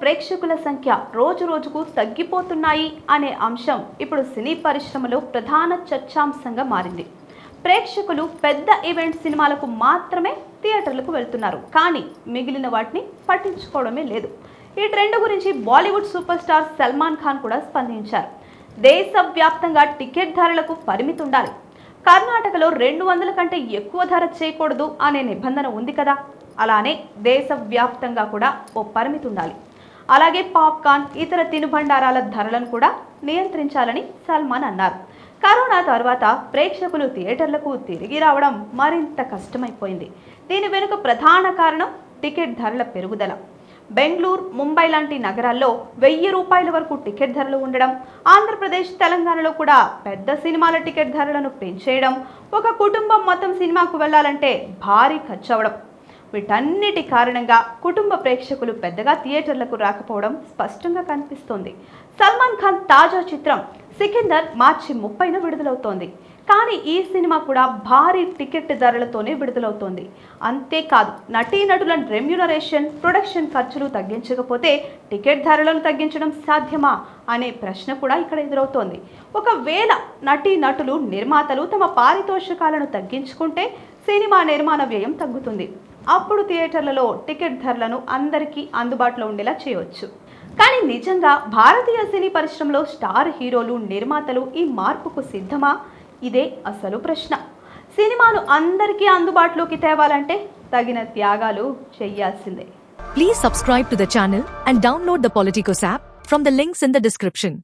ప్రేక్షకుల సంఖ్య రోజు రోజుకు తగ్గిపోతున్నాయి అనే అంశం ఇప్పుడు సినీ పరిశ్రమలో ప్రధాన చర్చాంశంగా మారింది. ప్రేక్షకులు పెద్ద ఈవెంట్ సినిమాలకు మాత్రమే థియేటర్లకు వెళ్తున్నారు. కానీ మిగిలిన వాటిని పట్టించుకోవడమే లేదు. ఈ ట్రెండ్ గురించి Bollywood super star Salman Khan కూడా స్పందించారు. దేశవ్యాప్తంగా టికెట్ ధరలకు పరిమితి ఉండాలి. కర్ణాటకలో రెండు వందల కంటే ఎక్కువ ధర చేయకూడదు అనే నిబంధన ఉంది కదా? అలానే దేశవ్యాప్తంగా కూడా ఓ పరిమితి ఉండాలి. అలాగే పాప్కార్న్ ఇతర తినుబండారాల ధరలను కూడా నియంత్రించాలని సల్మాన్ అన్నారు. కరోనా తర్వాత ప్రేక్షకులు థియేటర్లకు తిరిగి రావడం మరింత కష్టమైపోయింది. దీని వెనుక ప్రధాన కారణం టికెట్ ధరల పెరుగుదల. బెంగళూరు ముంబై లాంటి నగరాల్లో వెయ్యి రూపాయల వరకు టికెట్ ధరలు ఉండడం ఆంధ్రప్రదేశ్ తెలంగాణలో కూడా పెద్ద సినిమాల టికెట్ ధరలను పెంచేయడం ఒక కుటుంబం మొత్తం సినిమాకు వెళ్ళాలంటే భారీ ఖర్చు అవడం వీటన్నిటి కారణంగా కుటుంబ ప్రేక్షకులు పెద్దగా థియేటర్లకు రాకపోవడం స్పష్టంగా కనిపిస్తోంది. సల్మాన్ ఖాన్ తాజా చిత్రం సికిందర్ మార్చి ముప్పైన విడుదలవుతోంది. కానీ ఈ సినిమా కూడా భారీ టికెట్ ధరలతోనే విడుదలవుతోంది. అంతేకాదు నటీనటుల రెమ్యునరేషన్ ప్రొడక్షన్ ఖర్చులు తగ్గించకపోతే టికెట్ ధరలను తగ్గించడం సాధ్యమా అనే ప్రశ్న కూడా ఇక్కడ ఎదురవుతోంది. ఒకవేళ నటీనటులు నిర్మాతలు తమ పారితోషికాలను తగ్గించుకుంటే సినిమా నిర్మాణ వ్యయం తగ్గుతుంది. అప్పుడు థియేటర్లలో టికెట్ ధరలను అందరికీ అందుబాటులో ఉండేలా చేయవచ్చు కానీ నిజంగా భారతీయ సినీ పరిశ్రమలో స్టార్ హీరోలు నిర్మాతలు ఈ మార్పుకు సిద్ధమా? ఇదే అసలు ప్రశ్న. సినిమాను అందరికీ అందుబాటులోకి తేవాలంటే తగిన త్యాగాలు చేయాల్సిందే. Please subscribe to the channel and download the Politicos app from the links in the description